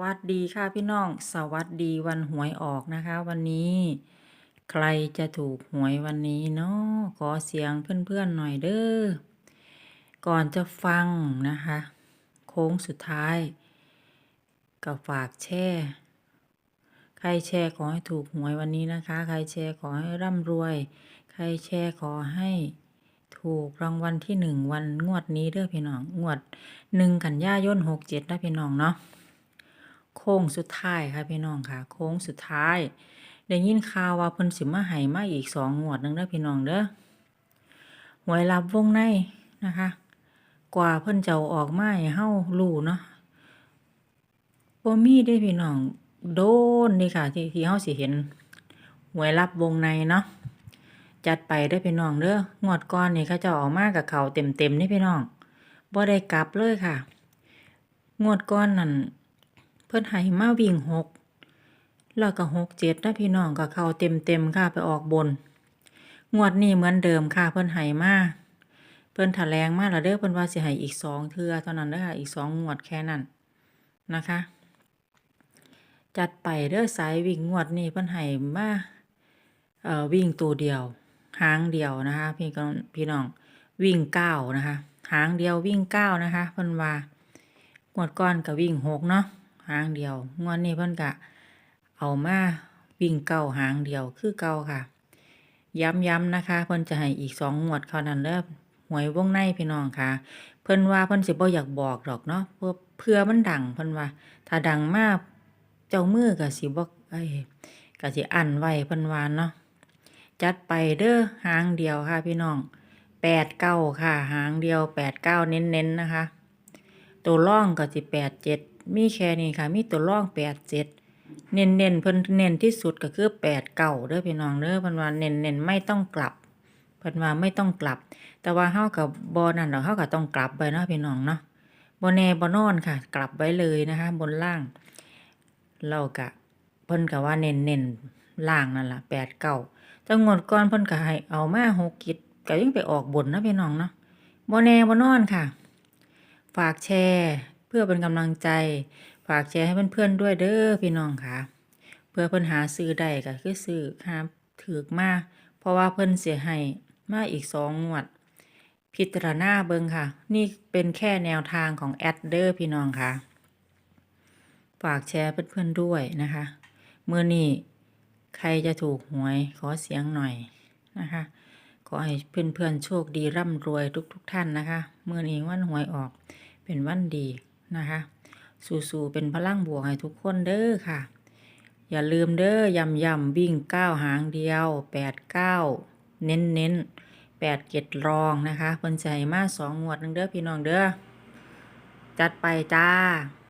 สวัสดีค่ะพี่น้อง สวัสดีวันหวยออกนะคะ วันนี้ ใครจะถูกหวยวันนี้เนาะขอเสียงเพื่อนๆหน่อยเด้อก่อนจะฟังนะคะ โค้งสุดท้าย ก็ฝากแช่ใครแชร์ขอให้ถูกหวยวันนี้นะคะ ใครแชร์ขอให้ร่ำรวย ใครแชร์ขอให้ถูกรางวัลที่หนึ่งวันงวดนี้เด้อพี่น้องงวดหนึ่งกันยายนหกเจ็ดนะพี่น้องเนาะ ค้งสุดท้ายค่ะพี่น้องค่ะโค้งสุดท้ายได้ยินข่าวว่าเพิ่นสิมาให้มาอีกสองงวดหนึงเด้อพี่น้องเด้อหวยรับวงในนะคะ กว่าเพิ่นจะออกมาให้เฮารู้เนาะบ่มีเด้พี่น้องโดนนี่ค่ะ ที่ที่เฮาสิเห็นหวยรับวงในเนาะจัดไปเด้พี่น้องเด้องวดก่อนนี่เขาจะออกมากับเขาเต็มๆนี่พี่น้องบ่ได้กลับเลยค่ะ งวดก่อนนั่น เพิ่นให้มาวิ่งหกแล้วก็หกเจ็ดนะพี่น้องก็เข้าเต็มเต็มค่ะไปออกบน งวดนี้เหมือนเดิมค่ะเพิ่นให้มาเพิ่นแถลงมาแล้วเด้อเพิ่นว่าสิให้อีกสองเทือเท่านั้นเด้อค่ะอีกสองงวดแค่นั้นนะคะ จัดไปเด้อสายวิ่งงวดนี้เพิ่นให้มาเอ่อวิ่งตัวเดียวหางเดียวนะคะพี่ก็พี่น้องวิ่งเก้านะคะหางเดียววิ่งเก้านะคะเพิ่นว่างวดก่อนก็วิ่งหกเนาะ หางเดียว งวดนี้เพิ่นก็เอามาวิ่งเก้าหางเดียวคือเก่าค่ะ ย้ำๆนะคะเพิ่นจะให้อีกสองงวดเท่านั้นเด้อหวยวงในพี่น้องค่ะ เพิ่นว่าเพิ่นสิบ่อยากบอกหรอกเนาะเพื่อเพื่อมันดังเพิ่นว่า ถ้าดังมากเจ้ามือก็สิบ่ไอ้ก็สิอันไว้เพิ่นว่าเนาะจัดไปเด้อหางเดียวค่ะพี่น้องแปดเก้าค่ะ หางเดียวแปดเก้าเน้นๆนะคะ ตัวร่องก็สิแปดเจ็ด มีแค่นี้ค่ะ มีตัวร่องแปดเจ็ดเน้นเน้นๆเพิ่นเน้นที่สุดก็คือแปดเก่าเด้อพี่น้องเด้อเพิ่นว่าเน้นเน้นๆไม่ต้องกลับเพิ่นว่าไม่ต้องกลับ แต่ว่าเฮากับบ่นั่นดอกเฮาก็ต้องกลับไปเนาะพี่น้องเนาะบ่แน่บ่นอนค่ะ กลับไว้เลยนะคะ บนล่าง เราก็เพิ่นก็ว่าเน้นเน้นๆล่างนั่นล่ะแปดเก่าแต่งวดก่อนเพิ่นก็ให้เอามาหกกิจก็ยังไปออกบนนะพี่น้องเนาะบ่แน่บ่นอนค่ะ ฝากแชร์ เพื่อเป็นกำลังใจ ฝากแชร์ให้เพื่อนๆด้วยเด้อพี่น้องค่ะ เพื่อเพิ่นหาซื้อได้ก็คือซื้อหาถือมาเพราะว่าเพิ่นเสียให้มาอีกสองงวด พิจารณาเบิงค่ะ นี่เป็นแค่แนวทางของแอดเดอร์พี่น้องค่ะ ฝากแชร์เพื่อนๆด้วยนะคะเมื่อนี้ใครจะถูกหวยขอเสียงหน่อยนะคะ ขอให้เพื่อนๆโชคดีร่ำรวยทุกๆทท่านนะคะ เมื่อนี้วันหวยออกเป็นวันดี นะคะสู่ๆเป็นพลังบวกให้ทุกคนเด้อค่ะ อย่าลืมเด้อยำยำวิ่งเก้าหางเดียวแปดเก้าเน้นเน้นแปดเกตรองนะคะเพิ่นใจมาสองงวดหนึงเด้อพี่น้องเด้อจัดไปจ้า